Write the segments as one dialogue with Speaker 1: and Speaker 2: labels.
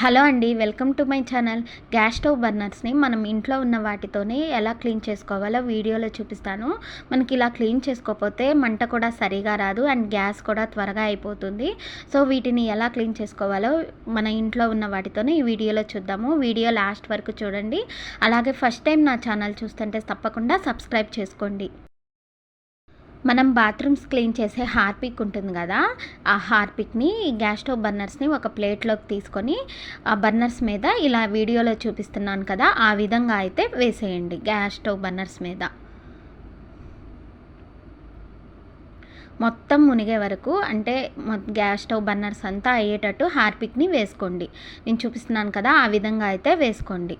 Speaker 1: Hello అండి welcome to my channel. Gas stove బర్నర్స్ని మనం ఇంట్లో ఉన్న వాటితోనే ఎలా క్లీన్ చేసుకోవాలో వీడియోలో చూపిస్తాను. మనకి ఇలా క్లీన్ చేసుకోకపోతే మంట కూడా సరిగా రాదు అండ్ గ్యాస్ కూడా త్వరగా అయిపోతుంది. సో వీటిని ఎలా క్లీన్ చేసుకోవాలో మన ఇంట్లో ఉన్న వాటితోనే ఈ వీడియోలో చూద్దాము. వీడియో లాస్ట్ వరకు చూడండి. అలాగే ఫస్ట్ టైం నా ఛానల్ చూస్తుంటే తప్పకుండా సబ్స్క్రైబ్ చేసుకోండి. మనం బాత్రూమ్స్ క్లీన్ చేసే హార్పిక్ ఉంటుంది కదా ఆ హార్పిక్ని గ్యాస్ స్టవ్ బర్నర్స్ని ఒక ప్లేట్లోకి తీసుకొని ఆ బర్నర్స్ మీద ఇలా వీడియోలో చూపిస్తున్నాను కదా ఆ విధంగా అయితే వేసేయండి గ్యాస్ స్టవ్ బర్నర్స్ మీద. మొత్తం మునిగే వరకు అంటే గ్యాస్ స్టవ్ బర్నర్స్ అంతా అయ్యేటట్టు హార్పిక్ని వేసుకోండి. నేను చూపిస్తున్నాను కదా ఆ విధంగా అయితే వేసుకోండి.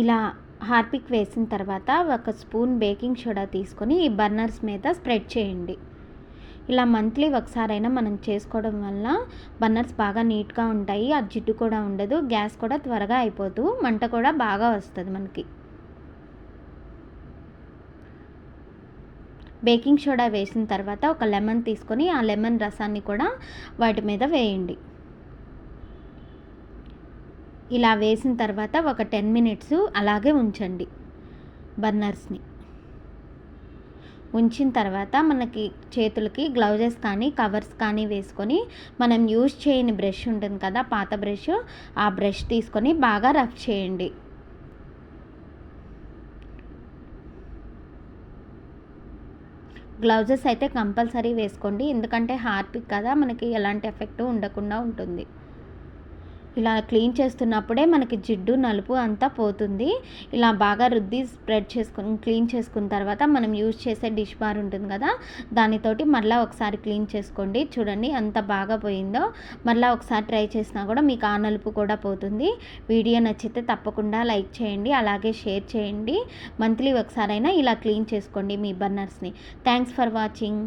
Speaker 1: ఇలా హార్పిక్ వేసిన తర్వాత ఒక స్పూన్ బేకింగ్ సోడా తీసుకొని ఈ బర్నర్స్ మీద స్ప్రెడ్ చేయండి. ఇలా మంత్లీ ఒకసారైనా మనం చేసుకోవడం వల్ల బర్నర్స్ బాగా నీట్గా ఉంటాయి ఆ జిడ్డు కూడా ఉండదు గ్యాస్ కూడా త్వరగా అయిపోతూ మంట కూడా బాగా వస్తుంది మనకి. బేకింగ్ సోడా వేసిన తర్వాత ఒక లెమన్ తీసుకొని ఆ లెమన్ రసాన్ని కూడా వాటి మీద వేయండి. ఇలా వేసిన తర్వాత ఒక టెన్ మినిట్స్ అలాగే ఉంచండి బర్నర్స్ని. ఉంచిన తర్వాత మనకి చేతులకి గ్లౌజెస్ కానీ కవర్స్ కానీ వేసుకొని మనం యూజ్ చేయని బ్రష్ ఉంటుంది కదా పాత బ్రష్ ఆ బ్రష్ తీసుకొని బాగా రఫ్ చేయండి. గ్లౌజెస్ అయితే కంపల్సరీ వేసుకోండి ఎందుకంటే హార్పిక్ కదా మనకి ఎలాంటి ఎఫెక్ట్ ఉండకుండా ఉంటుంది. ఇలా క్లీన్ చేస్తున్నప్పుడే మనకి జిడ్డు నలుపు అంతా పోతుంది. ఇలా బాగా రుద్ది స్ప్రెడ్ చేసుకుని క్లీన్ చేసుకున్న తర్వాత మనం యూజ్ చేసే డిష్ బార్ ఉంటుంది కదా దానితోటి మళ్ళీ ఒకసారి క్లీన్ చేసుకోండి. చూడండి ఎంత బాగా పోయిందో. మళ్ళీ ఒకసారి ట్రై చేసినా కూడా మీకు ఆ నలుపు కూడా పోతుంది. వీడియో నచ్చితే తప్పకుండా లైక్ చేయండి అలాగే షేర్ చేయండి. మంత్లీ ఒకసారైనా ఇలా క్లీన్ చేసుకోండి మీ బర్నర్స్ని. Thanks for watching.